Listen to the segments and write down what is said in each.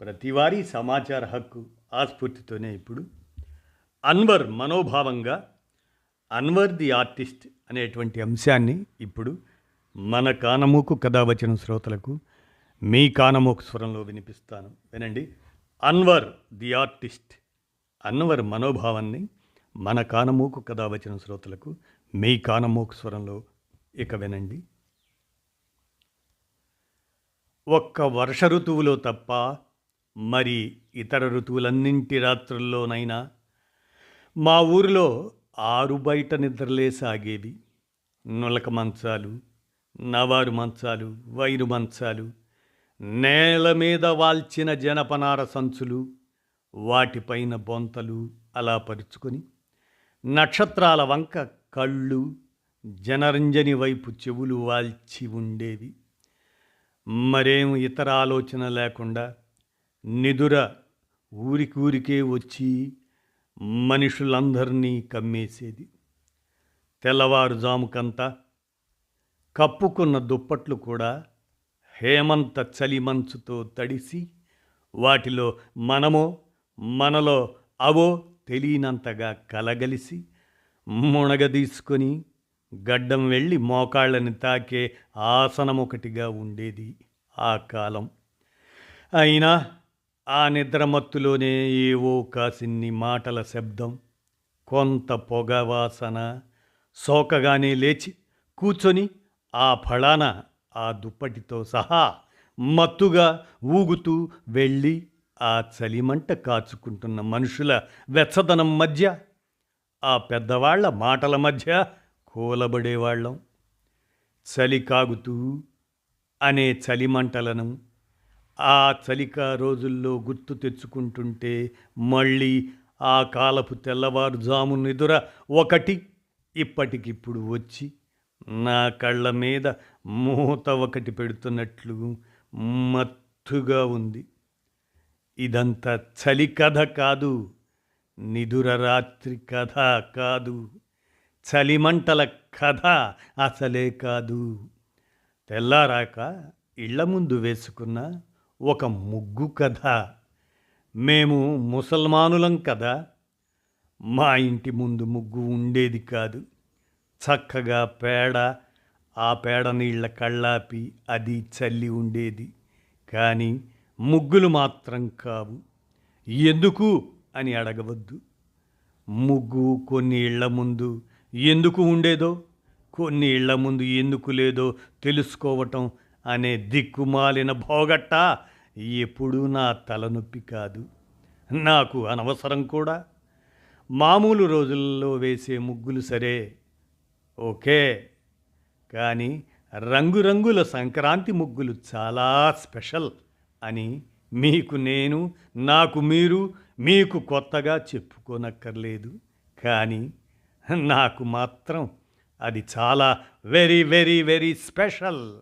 ప్రతివారీ సమాచార హక్కు ఆస్ఫూర్తితోనే ఇప్పుడు అన్వర్ మనోభావంగా అన్వర్ ది ఆర్టిస్ట్ అనేటువంటి అంశాన్ని ఇప్పుడు మన కానమూకు కథావచన శ్రోతలకు మీ కానమూకు స్వరంలో వినిపిస్తాను. వినండి. అన్వర్ ది ఆర్టిస్ట్ అన్వర్ మనోభావాన్ని మన కానమూకు కథావచన శ్రోతలకు మీ కానమూకు స్వరంలో ఇక వినండి. ఒక్క వర్ష ఋతువులో తప్ప మరి ఇతర ఋతువులన్నింటి రాత్రుల్లోనైనా మా ఊరిలో ఆరు బయట నిద్రలే సాగేవి. నులక మంచాలు నవారు మంచాలు వైరు మంచాలు నేల మీద వాల్చిన జనపనార సంచులు వాటిపైన బొంతలు అలా పరుచుకొని నక్షత్రాల వంక కళ్ళు జనరంజని వైపు చెవులు వాల్చి ఉండేవి. మరేం ఇతర ఆలోచన లేకుండా నిదుర ఊరికూరికే వచ్చి మనుషులందరినీ కమ్మేసేది. తెల్లవారుజాముకంతా కప్పుకున్న దుప్పట్లు కూడా హేమంత చలిమంచుతో తడిసి వాటిలో మనమో మనలో అవో తెలియనంతగా కలగలిసి మునగదీసుకొని గడ్డం వెళ్ళి మోకాళ్ళని తాకే ఆసనమొకటిగా ఉండేది ఆ కాలం. అయినా ఆ నిద్రమత్తులోనే ఏవో కాసిన్ని మాటల శబ్దం కొంత పొగవాసన సోకగానే లేచి కూర్చొని ఆ ఫళాన ఆ దుప్పటితో సహా మత్తుగా ఊగుతూ వెళ్ళి ఆ చలిమంట కాచుకుంటున్న మనుషుల వెచ్చదనం మధ్య ఆ పెద్దవాళ్ళ మాటల మధ్య కూలబడేవాళ్ళం. చలి కాగుతూ అనే చలిమంటలను ఆ చలిక రోజుల్లో గుర్తు తెచ్చుకుంటుంటే మళ్ళీ ఆ కాలపు తెల్లవారుజాము నిదుర ఒకటి ఇప్పటికిప్పుడు వచ్చి నా కళ్ళ మీద మూత ఒకటి పెడుతున్నట్లు మత్తుగా ఉంది. ఇదంతా చలి కథ కాదు నిదుర రాత్రి కథ కాదు చలిమంటల కథ అసలే కాదు. తెల్లారాక ఇళ్ళ ముందు వేసుకున్న ఒక ముగ్గు కథ మేము ముసల్మానులం కదా. మా ఇంటి ముందు ముగ్గు ఉండేది కాదు. చక్కగా పేడ ఆ పేడ నీళ్ళ కళ్ళాపి అది చల్లి ఉండేది. కానీ ముగ్గులు మాత్రం కావు. ఎందుకు? అని అడగవద్దు. ముగ్గు కొన్ని ఇళ్ళ ముందు ఎందుకు ఉండేదో కొన్ని ఇళ్ళ ముందు ఎందుకు లేదో తెలుసుకోవటం అనే దిక్కుమాలిన భోగట్టా ఎప్పుడూ నా తలనొప్పి కాదు. నాకు అనవసరం కూడా. మామూలు రోజుల్లో వేసే ముగ్గులు సరే. ఓకే. కానీ రంగురంగుల సంక్రాంతి ముగ్గులు చాలా స్పెషల్ అని మీకు నేను నాకు మీరు మీకు కొత్తగా చెప్పుకోనక్కర్లేదు. కానీ నాకు మాత్రం అది చాలా వెరీ వెరీ వెరీ స్పెషల్.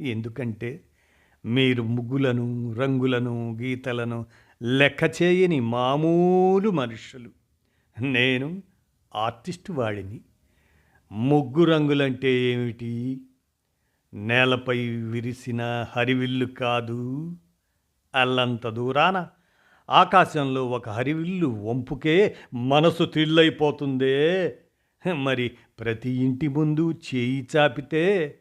ఎందుకంటే మీరు ముగ్గులను రంగులను గీతలను లెక్క చేయని మామూలు మనుషులు నేను ఆర్టిస్ట్ వాడిని. ముగ్గు రంగులంటే ఏమిటి? నేలపై విరిసిన హరివిల్లు కాదు. అల్లంత దూరాన ఆకాశంలో ఒక హరివిల్లు వంపుకే మనసు తిళ్ళైపోతుందే మరి ప్రతి ఇంటి ముందు చేయి చాపితే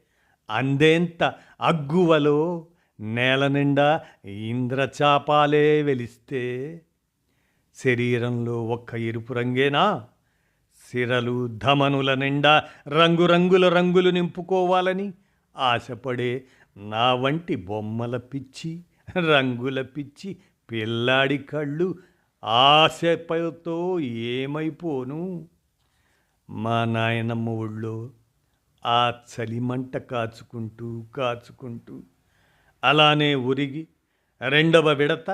అందేంత అగ్గువలో నేల నిండా ఇంద్రచాపాలే వెలిస్తే శరీరంలో ఒక్క ఎరుపు రంగేనా? సిరలు ధమనుల నిండా రంగురంగుల రంగులు నింపుకోవాలని ఆశపడే నా వంటి బొమ్మల పిచ్చి రంగుల పిచ్చి పిల్లాడి కళ్ళు ఆశపతో ఏమైపోను? మా నాయనమ్మ ఊళ్ళో ఆ చలిమంట కాచుకుంటూ కాచుకుంటూ అలానే ఉరిగి రెండవ విడత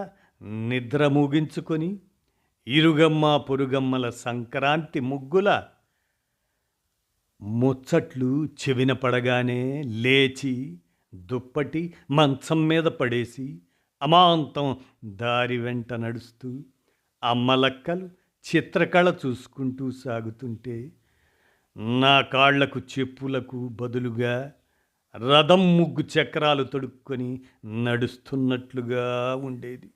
నిద్ర ముగించుకొని ఇరుగమ్మ పొరుగమ్మల సంక్రాంతి ముగ్గుల ముచ్చట్లు చెవిన పడగానే లేచి దుప్పటి మంచం మీద పడేసి అమాంతం దారి వెంట నడుస్తూ అమ్మలక్కలు చిత్రకళ చూసుకుంటూ సాగుతుంటే నా కాళ్ళకు చెప్పులకు బదులుగా రథం ముగ్గు చక్రాలు తొడుక్కొని నడుస్తున్నట్లుగా ఉండేది.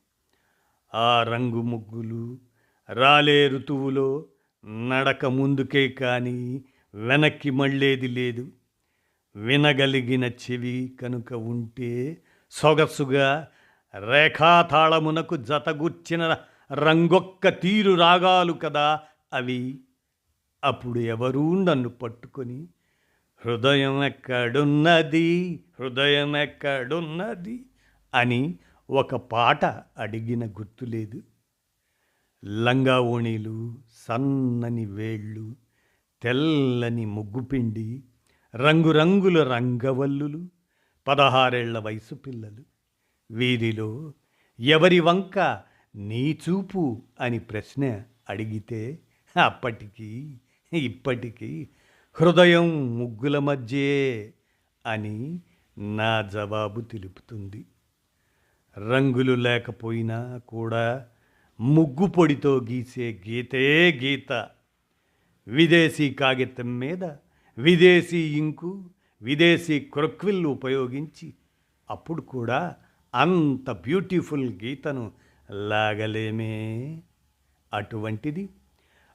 ఆ రంగు ముగ్గులు రాలే ఋతువులో నడక ముందుకే కానీ వెనక్కి మళ్ళేది లేదు. వినగలిగిన చెవి కనుక ఉంటే సొగసుగా రేఖాతాళమునకు జతగుర్చిన రంగొక్క తీరు రాగాలు కదా అవి. అప్పుడు ఎవరూ నన్ను పట్టుకొని హృదయం ఎక్కడున్నది హృదయం ఎక్కడున్నది అని ఒక పాట అడిగిన గుర్తులేదు లంగా ఓణీలు సన్నని వేళ్ళు తెల్లని ముగ్గుపిండి రంగురంగుల రంగవల్లులు పదహారేళ్ళ వయసు పిల్లలు. వీరిలో ఎవరి వంక నీ చూపు అని ప్రశ్న అడిగితే అప్పటికీ ఇప్పటికీ హృదయం ముగ్గుల మధ్యే అని నా జవాబు తెలుపుతుంది. రంగులు లేకపోయినా కూడా ముగ్గు పొడితో గీసే గీతే గీత. విదేశీ కాగితం మీద విదేశీ ఇంకు విదేశీ క్రొక్విల్ ఉపయోగించి అప్పుడు కూడా అంత బ్యూటిఫుల్ గీతను లాగలేమే. అటువంటిది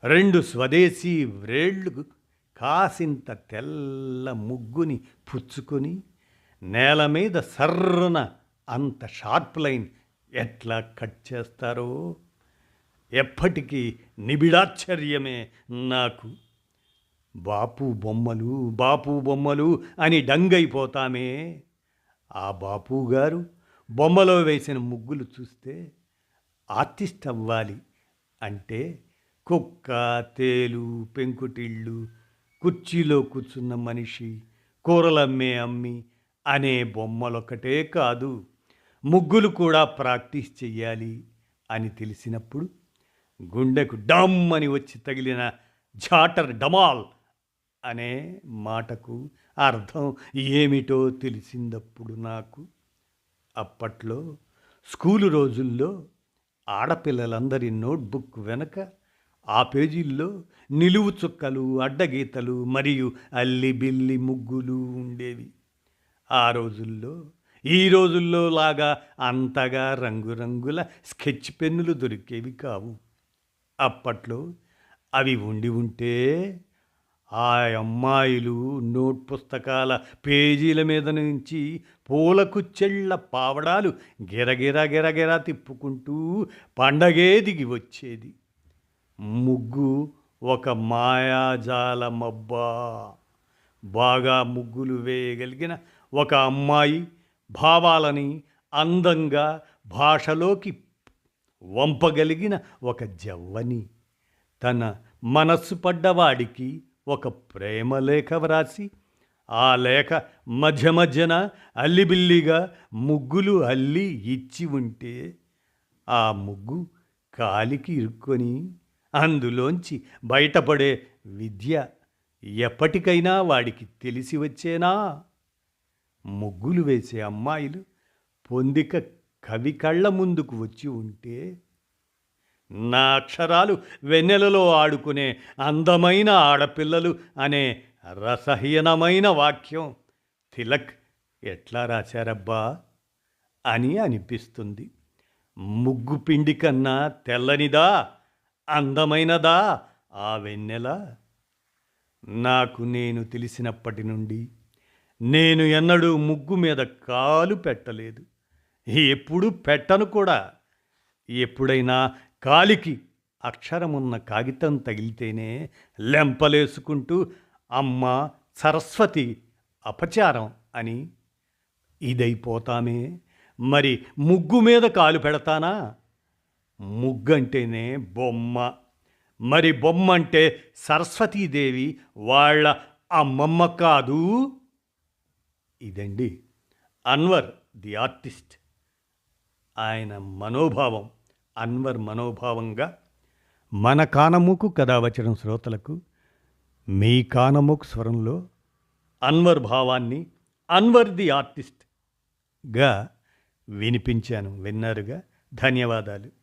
రెండు స్వదేశీ వ్రేళ్ళు కాసింత తెల్ల ముగ్గుని పుచ్చుకొని నేల మీద సర్రున అంత షార్ప్ లైన్ ఎట్లా కట్ చేస్తారో? ఎప్పటికీ నిబిడాశ్చర్యమే నాకు. బాపు బొమ్మలు బాపు బొమ్మలు అని డంగైపోతామే. ఆ బాపు గారు బొమ్మలో వేసిన ముగ్గులు చూస్తే ఆర్టిస్ట్ అవ్వాలి అంటే కుక్క తేలు పెంకుటిళ్ళు కుర్చీలో కూర్చున్న మనిషి కూరలమ్మే అమ్మి అనే బొమ్మలొకటే కాదు ముగ్గులు కూడా ప్రాక్టీస్ చెయ్యాలి అని తెలిసినప్పుడు గుండెకు డమ్ అని వచ్చి తగిలిన జాటర్ డమాల్ అనే మాటకు అర్థం ఏమిటో తెలిసిందప్పుడు నాకు. అప్పట్లో స్కూలు రోజుల్లో ఆడపిల్లలందరి నోట్బుక్ వెనక ఆ పేజీల్లో నిలువు చుక్కలు అడ్డగీతలు మరియు అల్లిబిల్లి ముగ్గులు ఉండేవి. ఆ రోజుల్లో ఈ రోజుల్లో లాగా అంతగా రంగురంగుల స్కెచ్ పెన్నులు దొరికేవి కావు. అప్పట్లో అవి ఉండి ఉంటే ఆ అమ్మాయిలు నోట్ పుస్తకాల పేజీల మీద నుంచి పూల కుచ్చెళ్ళ పావడాలు గిరగిర గిరగిర తిప్పుకుంటూ పండగే దిగి వచ్చేది. ముగ్గు ఒక మాయాజాలమబ్బా. బాగా ముగ్గులు వేయగలిగిన ఒక అమ్మాయి భావాలని అందంగా భాషలోకి వంపగలిగిన ఒక జవ్వని. తన మనస్సు పడ్డవాడికి ఒక ప్రేమ లేఖ వ్రాసి ఆ లేఖ మధ్య మధ్యన అల్లిబిల్లిగా ముగ్గులు అల్లి ఇచ్చి ఉంటే ఆ ముగ్గు కాలికి ఇరుక్కొని అందులోంచి బయటపడే విద్య ఎప్పటికైనా వాడికి తెలిసి వచ్చేనా? ముగ్గులు వేసే అమ్మాయిలు పొందిక కవి కళ్ళ ముందుకు వచ్చి ఉంటే నా అక్షరాలు వెన్నెలలో ఆడుకునే అందమైన ఆడపిల్లలు అనే రసహీనమైన వాక్యం తిలక్ ఎట్లా రాశారబ్బా? అని అనిపిస్తుంది. ముగ్గు పిండి కన్నా తెల్లనిదా? అందమైనదా ఆ వెన్నెల? నాకు నేను తెలిసినప్పటి నుండి నేను ఎన్నడూ ముగ్గు మీద కాలు పెట్టలేదు. ఎప్పుడు పెట్టను కూడా. ఎప్పుడైనా కాలికి అక్షరమున్న కాగితం తగిలితేనే లెంపలేసుకుంటూ అమ్మ సరస్వతి అపచారం అని ఇదైపోతామే. మరి ముగ్గు మీద కాలు పెడతానా? ముగ్గంటేనే బొమ్మ. మరి బొమ్మ అంటే సరస్వతీదేవి వాళ్ళ అమ్మమ్మ కాదు? ఇదండి అన్వర్ ది ఆర్టిస్ట్. ఆయన మనోభావం అన్వర్ మనోభావంగా మన కానమూకు కథ శ్రోతలకు మీ కానమూకు స్వరంలో అన్వర్ భావాన్ని అన్వర్ ది ఆర్టిస్ట్గా వినిపించాను. విన్నారుగా? ధన్యవాదాలు.